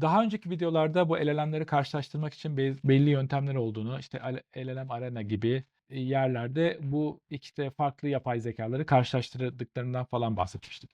Daha önceki videolarda bu LLM'leri karşılaştırmak için be belli yöntemler olduğunu, işte LLM Arena gibi, eee, yerlerde bu işte farklı yapay zekâları karşılaştırdıklarından falan bahsetmiştik.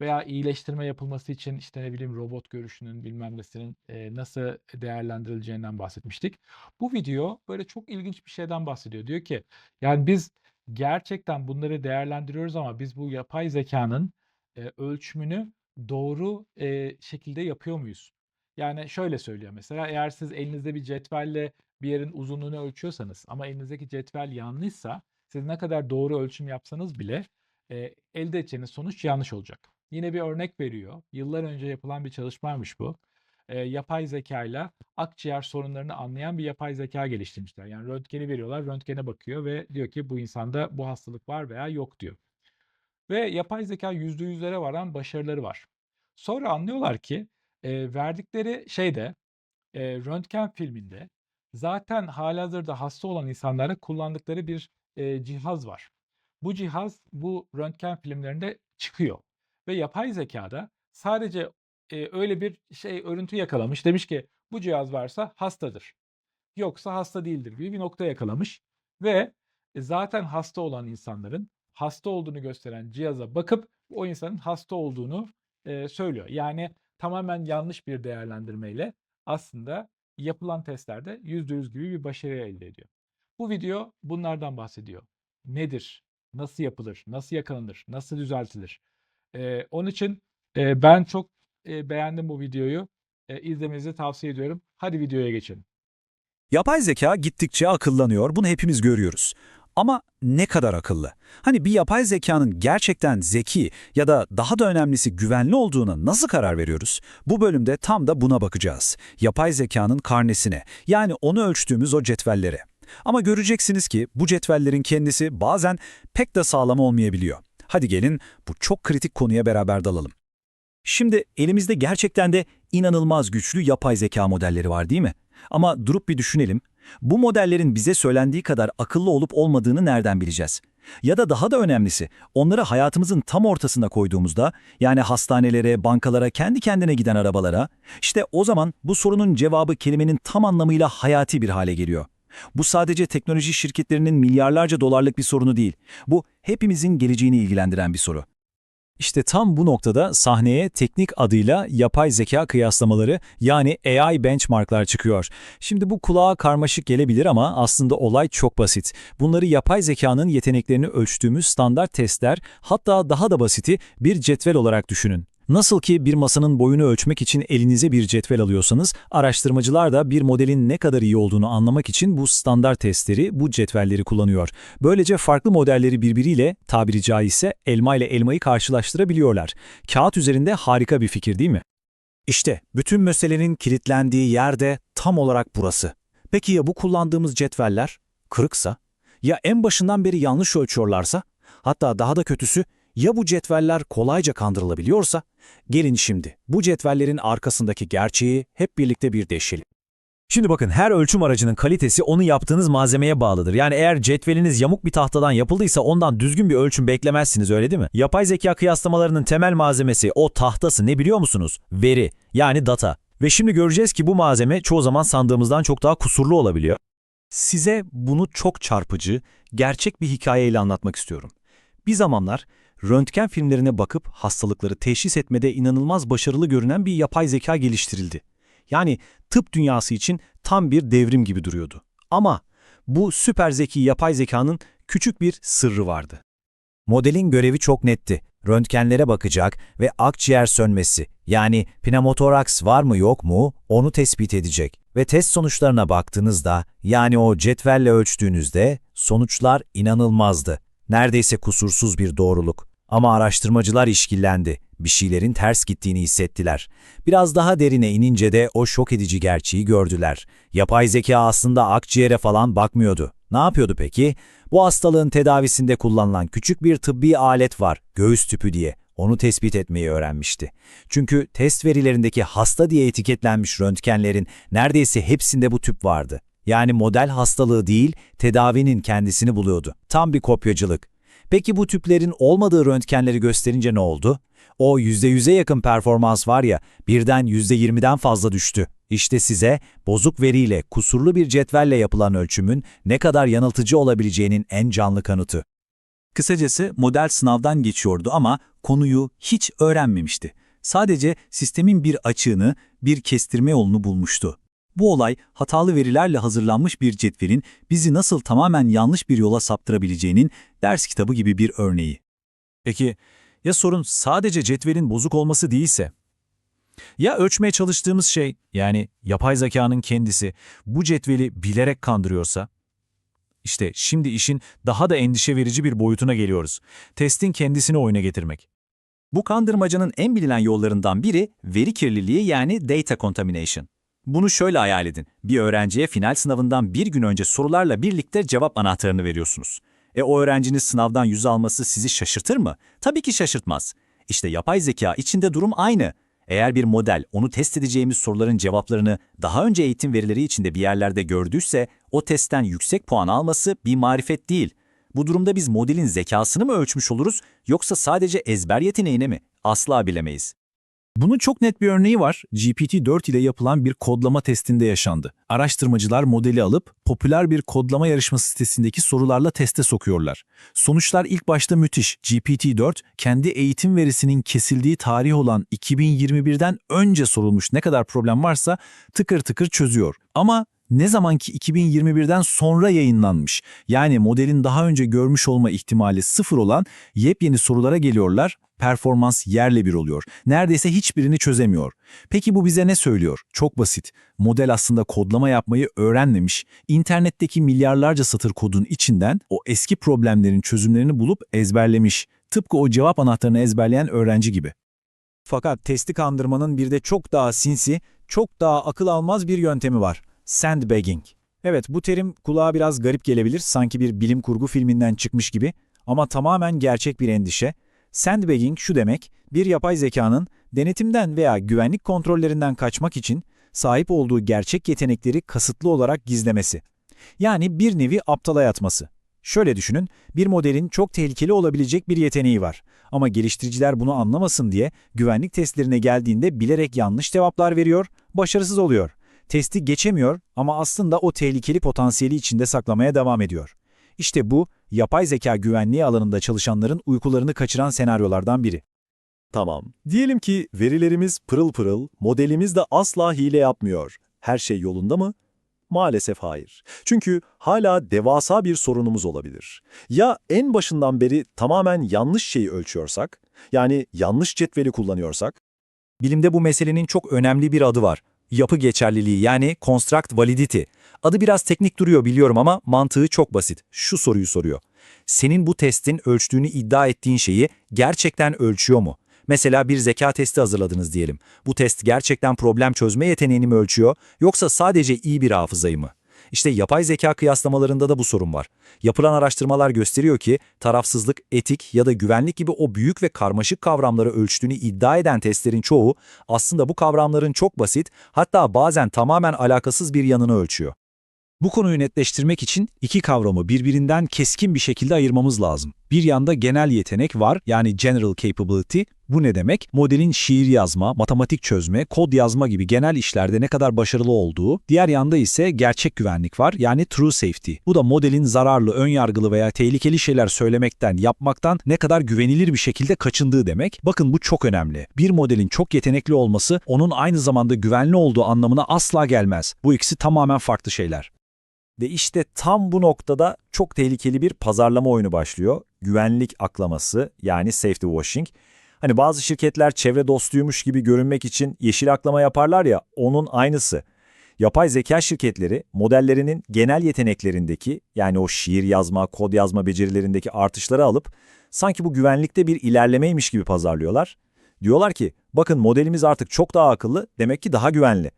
Veya iyileştirme yapılması için, işte, ne bileyim, robot görüşünün, bilmem nesinin, eee, nasıl değerlendirileceğinden bahsetmiştik. Bu video böyle çok ilginç bir şeyden bahsediyor. Diyor ki, yani, biz gerçekten bunları değerlendiriyoruz ama biz bu yapay zekânın, eee, ölçümünü doğru, eee, şekilde yapıyor muyuz? Yani, şöyle söylüyor mesela, eğer siz elinizde bir cetvelle bir yerin uzunluğunu ölçüyorsanız ama elinizdeki cetvel yanlışsa siz ne kadar doğru ölçüm yapsanız bile, eee, elde edeceğiniz sonuç yanlış olacak. Yine bir örnek veriyor. Yıllar önce yapılan bir çalışmaymış bu. Eee, yapay zekâyla akciğer sorunlarını anlayan bir yapay zekâ geliştirmişler. Yani röntgeni veriyorlar, röntgene bakıyor ve diyor ki bu insanda bu hastalık var veya yok diyor. Ve yapay zekâ %100'lere varan başarıları var. Sonra anlıyorlar ki, eee, verdikleri şeyde, eee, röntgen filminde zaten hâlihazırda hasta olan insanlara kullandıkları bir, eee, cihaz var. Bu cihaz bu röntgen filmlerinde çıkıyor ve yapay zekâda sadece, eee, öyle bir şey, örüntü yakalamış. Demiş ki bu cihaz varsa hastadır, yoksa hasta değildir gibi bir nokta yakalamış ve, e, zaten hasta olan insanların hasta olduğunu gösteren cihaza bakıp o insanın hasta olduğunu, eee, söylüyor. Yani tamamen yanlış bir değerlendirmeyle aslında yapılan testlerde %100 gibi bir başarı elde ediyor. Bu video bunlardan bahsediyor. Nedir? Nasıl yapılır? Nasıl yakalanır? Nasıl düzeltilir? Eee, onun için, eee, ben çok, eee, beğendim bu videoyu. Eee, izlemenizi tavsiye ediyorum. Hadi videoya geçelim. Yapay zeka gittikçe akıllanıyor, bunu hepimiz görüyoruz. Ama ne kadar akıllı? Hani bir yapay zekanın gerçekten zeki ya da daha da önemlisi güvenli olduğuna nasıl karar veriyoruz? Bu bölümde tam da buna bakacağız. Yapay zekanın karnesine, yani onu ölçtüğümüz o cetvellere. Ama göreceksiniz ki bu cetvellerin kendisi bazen pek de sağlam olmayabiliyor. Hadi gelin bu çok kritik konuya beraber dalalım. Şimdi elimizde gerçekten de inanılmaz güçlü yapay zeka modelleri var değil mi? Ama durup bir düşünelim. Bu modellerin bize söylendiği kadar akıllı olup olmadığını nereden bileceğiz? Ya da daha da önemlisi, onları hayatımızın tam ortasına koyduğumuzda, yani hastanelere, bankalara, kendi kendine giden arabalara, işte o zaman bu sorunun cevabı kelimenin tam anlamıyla hayati bir hale geliyor. Bu sadece teknoloji şirketlerinin milyarlarca dolarlık bir sorunu değil. Bu hepimizin geleceğini ilgilendiren bir soru. İşte tam bu noktada sahneye teknik adıyla yapay zeka kıyaslamaları yani AI benchmarklar çıkıyor. Şimdi bu kulağa karmaşık gelebilir ama aslında olay çok basit. Bunları yapay zekanın yeteneklerini ölçtüğümüz standart testler hatta daha da basiti bir cetvel olarak düşünün. Nasıl ki bir masanın boyunu ölçmek için elinize bir cetvel alıyorsanız, araştırmacılar da bir modelin ne kadar iyi olduğunu anlamak için bu standart testleri, bu cetvelleri kullanıyor. Böylece farklı modelleri birbiriyle, tabiri caizse elma ile elmayı karşılaştırabiliyorlar. Kağıt üzerinde harika bir fikir değil mi? İşte bütün meselenin kilitlendiği yer de tam olarak burası. Peki ya bu kullandığımız cetveller kırıksa? Ya en başından beri yanlış ölçüyorlarsa? Hatta daha da kötüsü ya bu cetveller kolayca kandırılabiliyorsa? Gelin şimdi bu cetvellerin arkasındaki gerçeği hep birlikte bir deşelim. Şimdi bakın her ölçüm aracının kalitesi onu yaptığınız malzemeye bağlıdır. Yani eğer cetveliniz yamuk bir tahtadan yapıldıysa ondan düzgün bir ölçüm beklemezsiniz öyle değil mi? Yapay zeka kıyaslamalarının temel malzemesi o tahtası ne biliyor musunuz? Veri yani data. Ve şimdi göreceğiz ki bu malzeme çoğu zaman sandığımızdan çok daha kusurlu olabiliyor. Size bunu çok çarpıcı, gerçek bir hikayeyle anlatmak istiyorum. Bir zamanlar röntgen filmlerine bakıp hastalıkları teşhis etmede inanılmaz başarılı görünen bir yapay zeka geliştirildi. Yani tıp dünyası için tam bir devrim gibi duruyordu. Ama bu süper zeki yapay zekanın küçük bir sırrı vardı. Modelin görevi çok netti. Röntgenlere bakacak ve akciğer sönmesi yani pneumotoraks var mı yok mu onu tespit edecek. Ve test sonuçlarına baktığınızda yani o cetvelle ölçtüğünüzde sonuçlar inanılmazdı. Neredeyse kusursuz bir doğruluk. Ama araştırmacılar işkillendi. Bir şeylerin ters gittiğini hissettiler. Biraz daha derine inince de o şok edici gerçeği gördüler. Yapay zeka aslında akciğere falan bakmıyordu. Ne yapıyordu peki? Bu hastalığın tedavisinde kullanılan küçük bir tıbbi alet var, göğüs tüpü diye. Onu tespit etmeyi öğrenmişti. Çünkü test verilerindeki hasta diye etiketlenmiş röntgenlerin neredeyse hepsinde bu tüp vardı. Yani model hastalığı değil, tedavinin kendisini buluyordu. Tam bir kopyacılık. Peki bu tüplerin olmadığı röntgenleri gösterince ne oldu? O %100'e yakın performans var ya birden %20'den fazla düştü. İşte size bozuk veriyle, kusurlu bir cetvelle yapılan ölçümün ne kadar yanıltıcı olabileceğinin en canlı kanıtı. Kısacası model sınavdan geçiyordu ama konuyu hiç öğrenmemişti. Sadece sistemin bir açığını, bir kestirme yolunu bulmuştu. Bu olay hatalı verilerle hazırlanmış bir cetvelin bizi nasıl tamamen yanlış bir yola saptırabileceğinin ders kitabı gibi bir örneği. Peki ya sorun sadece cetvelin bozuk olması değilse? Ya ölçmeye çalıştığımız şey yani yapay zekanın kendisi bu cetveli bilerek kandırıyorsa? İşte şimdi işin daha da endişe verici bir boyutuna geliyoruz. Testin kendisini oyuna getirmek. Bu kandırmacanın en bilinen yollarından biri veri kirliliği yani data contamination. Bunu şöyle hayal edin. Bir öğrenciye final sınavından bir gün önce sorularla birlikte cevap anahtarını veriyorsunuz. E o öğrencinin sınavdan yüz alması sizi şaşırtır mı? Tabii ki şaşırtmaz. İşte yapay zeka içinde durum aynı. Eğer bir model onu test edeceğimiz soruların cevaplarını daha önce eğitim verileri içinde bir yerlerde gördüyse o testten yüksek puan alması bir marifet değil. Bu durumda biz modelin zekasını mı ölçmüş oluruz yoksa sadece ezber yeteneğine mi? Asla bilemeyiz. Bunun çok net bir örneği var. GPT-4 ile yapılan bir kodlama testinde yaşandı. Araştırmacılar modeli alıp popüler bir kodlama yarışması sitesindeki sorularla teste sokuyorlar. Sonuçlar ilk başta müthiş. GPT-4 kendi eğitim verisinin kesildiği tarih olan 2021'den önce sorulmuş ne kadar problem varsa tıkır tıkır çözüyor. Ama ne zamanki 2021'den sonra yayınlanmış, yani modelin daha önce görmüş olma ihtimali sıfır olan yepyeni sorulara geliyorlar, performans yerle bir oluyor. Neredeyse hiçbirini çözemiyor. Peki bu bize ne söylüyor? Çok basit. Model aslında kodlama yapmayı öğrenmemiş, internetteki milyarlarca satır kodun içinden o eski problemlerin çözümlerini bulup ezberlemiş. Tıpkı o cevap anahtarını ezberleyen öğrenci gibi. Fakat testi kandırmanın bir de çok daha sinsi, çok daha akıl almaz bir yöntemi var. Sandbagging. Evet bu terim kulağa biraz garip gelebilir, sanki bir bilim kurgu filminden çıkmış gibi ama tamamen gerçek bir endişe. Sandbagging şu demek, bir yapay zekanın denetimden veya güvenlik kontrollerinden kaçmak için sahip olduğu gerçek yetenekleri kasıtlı olarak gizlemesi. Yani bir nevi aptala yatması. Şöyle düşünün, bir modelin çok tehlikeli olabilecek bir yeteneği var. Ama geliştiriciler bunu anlamasın diye güvenlik testlerine geldiğinde bilerek yanlış cevaplar veriyor, başarısız oluyor. Testi geçemiyor ama aslında o tehlikeli potansiyeli içinde saklamaya devam ediyor. İşte bu, yapay zeka güvenliği alanında çalışanların uykularını kaçıran senaryolardan biri. Tamam. Diyelim ki verilerimiz pırıl pırıl, modelimiz de asla hile yapmıyor. Her şey yolunda mı? Maalesef hayır. Çünkü hala devasa bir sorunumuz olabilir. Ya en başından beri tamamen yanlış şeyi ölçüyorsak, yani yanlış cetveli kullanıyorsak, Bilimde bu meselenin çok önemli bir adı var. Yapı geçerliliği yani construct validity. Adı biraz teknik duruyor biliyorum ama mantığı çok basit. Şu soruyu soruyor. Senin bu testin ölçtüğünü iddia ettiğin şeyi gerçekten ölçüyor mu? Mesela bir zeka testi hazırladınız diyelim. Bu test gerçekten problem çözme yeteneğini mi ölçüyor yoksa sadece iyi bir hafızayı mı? İşte yapay zeka kıyaslamalarında da bu sorun var. Yapılan araştırmalar gösteriyor ki tarafsızlık, etik ya da güvenlik gibi o büyük ve karmaşık kavramları ölçtüğünü iddia eden testlerin çoğu aslında bu kavramların çok basit hatta bazen tamamen alakasız bir yanını ölçüyor. Bu konuyu netleştirmek için iki kavramı birbirinden keskin bir şekilde ayırmamız lazım. Bir yanda genel yetenek var yani general capability. Bu ne demek? Modelin şiir yazma, matematik çözme, kod yazma gibi genel işlerde ne kadar başarılı olduğu. Diğer yanda ise gerçek güvenlik var yani true safety. Bu da modelin zararlı, önyargılı veya tehlikeli şeyler söylemekten, yapmaktan ne kadar güvenilir bir şekilde kaçındığı demek. Bakın bu çok önemli. Bir modelin çok yetenekli olması onun aynı zamanda güvenli olduğu anlamına asla gelmez. Bu ikisi tamamen farklı şeyler. Ve işte tam bu noktada çok tehlikeli bir pazarlama oyunu başlıyor. Güvenlik aklaması yani safety washing. Hani bazı şirketler çevre dostuymuş gibi görünmek için yeşil aklama yaparlar ya onun aynısı. Yapay zeka şirketleri modellerinin genel yeteneklerindeki yani o şiir yazma, kod yazma becerilerindeki artışları alıp sanki bu güvenlikte bir ilerlemeymiş gibi pazarlıyorlar. Diyorlar ki bakın modelimiz artık çok daha akıllı demek ki daha güvenli.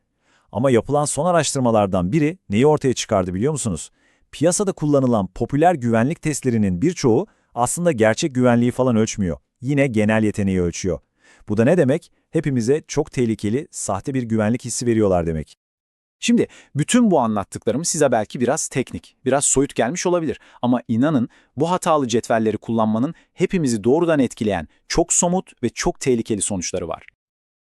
Ama yapılan son araştırmalardan biri neyi ortaya çıkardı biliyor musunuz? Piyasada kullanılan popüler güvenlik testlerinin birçoğu aslında gerçek güvenliği falan ölçmüyor. Yine genel yeteneği ölçüyor. Bu da ne demek? Hepimize çok tehlikeli, sahte bir güvenlik hissi veriyorlar demek. Şimdi bütün bu anlattıklarım size belki biraz teknik, biraz soyut gelmiş olabilir ama inanın bu hatalı cetvelleri kullanmanın hepimizi doğrudan etkileyen çok somut ve çok tehlikeli sonuçları var.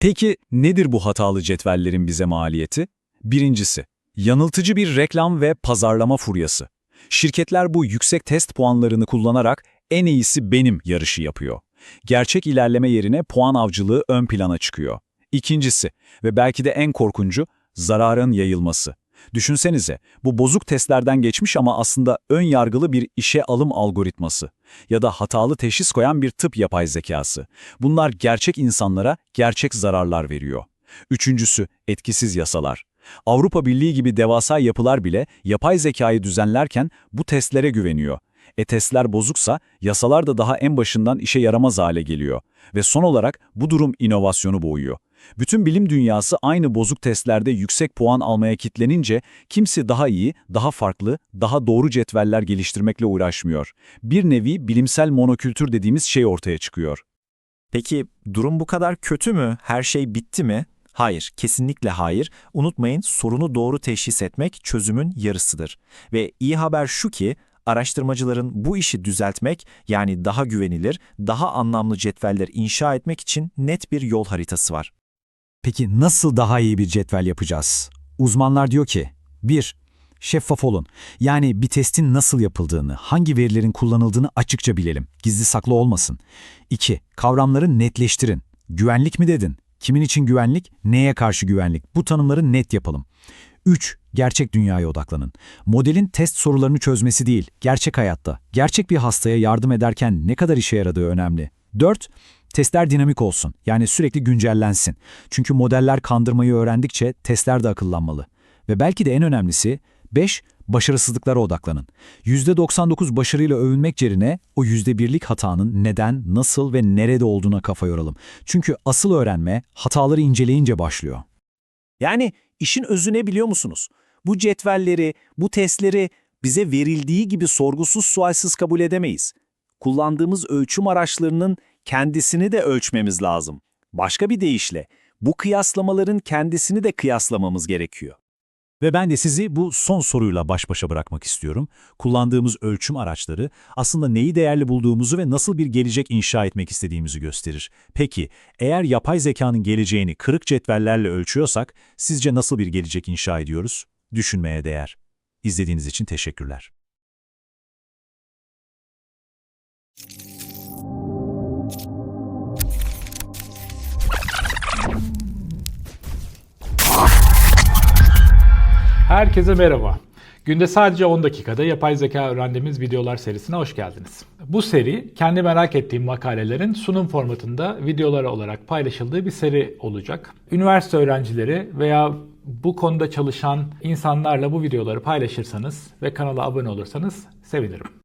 Peki nedir bu hatalı cetvellerin bize maliyeti? Birincisi, yanıltıcı bir reklam ve pazarlama furyası. Şirketler bu yüksek test puanlarını kullanarak en iyisi benim yarışı yapıyor. Gerçek ilerleme yerine puan avcılığı ön plana çıkıyor. İkincisi ve belki de en korkuncu, zararın yayılması. Düşünsenize, bu bozuk testlerden geçmiş ama aslında ön yargılı bir işe alım algoritması ya da hatalı teşhis koyan bir tıp yapay zekası. Bunlar gerçek insanlara gerçek zararlar veriyor. Üçüncüsü, etkisiz yasalar. Avrupa Birliği gibi devasa yapılar bile yapay zekayı düzenlerken bu testlere güveniyor. E testler bozuksa yasalar da daha en başından işe yaramaz hale geliyor. Ve son olarak bu durum inovasyonu boğuyor. Bütün bilim dünyası aynı bozuk testlerde yüksek puan almaya kitlenince kimse daha iyi, daha farklı, daha doğru cetveller geliştirmekle uğraşmıyor. Bir nevi bilimsel monokültür dediğimiz şey ortaya çıkıyor. Peki durum bu kadar kötü mü? Her şey bitti mi? Hayır, kesinlikle hayır. Unutmayın sorunu doğru teşhis etmek çözümün yarısıdır. Ve iyi haber şu ki araştırmacıların bu işi düzeltmek yani daha güvenilir, daha anlamlı cetveller inşa etmek için net bir yol haritası var. Peki nasıl daha iyi bir cetvel yapacağız? Uzmanlar diyor ki, 1. Şeffaf olun. Yani bir testin nasıl yapıldığını, hangi verilerin kullanıldığını açıkça bilelim. Gizli saklı olmasın. 2. Kavramları netleştirin. Güvenlik mi dedin? Kimin için güvenlik? Neye karşı güvenlik? Bu tanımları net yapalım. 3. Gerçek dünyaya odaklanın. Modelin test sorularını çözmesi değil, gerçek hayatta, gerçek bir hastaya yardım ederken ne kadar işe yaradığı önemli. 4. Testler dinamik olsun, yani sürekli güncellensin. Çünkü modeller kandırmayı öğrendikçe testler de akıllanmalı. Ve belki de en önemlisi, 5. Başarısızlıklara odaklanın. %99 başarıyla övünmek yerine o %1'lik hatanın neden, nasıl ve nerede olduğuna kafa yoralım. Çünkü asıl öğrenme hataları inceleyince başlıyor. Yani işin özü ne biliyor musunuz? Bu cetvelleri, bu testleri bize verildiği gibi sorgusuz sualsiz kabul edemeyiz. Kullandığımız ölçüm araçlarının kendisini de ölçmemiz lazım. Başka bir deyişle bu kıyaslamaların kendisini de kıyaslamamız gerekiyor. Ve ben de sizi bu son soruyla baş başa bırakmak istiyorum. Kullandığımız ölçüm araçları aslında neyi değerli bulduğumuzu ve nasıl bir gelecek inşa etmek istediğimizi gösterir. Peki, eğer yapay zekanın geleceğini kırık cetvellerle ölçüyorsak, sizce nasıl bir gelecek inşa ediyoruz? Düşünmeye değer. İzlediğiniz için teşekkürler. Herkese merhaba. Günde sadece 10 dakikada yapay zeka öğrendiğimiz videolar serisine hoş geldiniz. Bu seri kendi merak ettiğim makalelerin sunum formatında videolar olarak paylaşıldığı bir seri olacak. Üniversite öğrencileri veya bu konuda çalışan insanlarla bu videoları paylaşırsanız ve kanala abone olursanız sevinirim.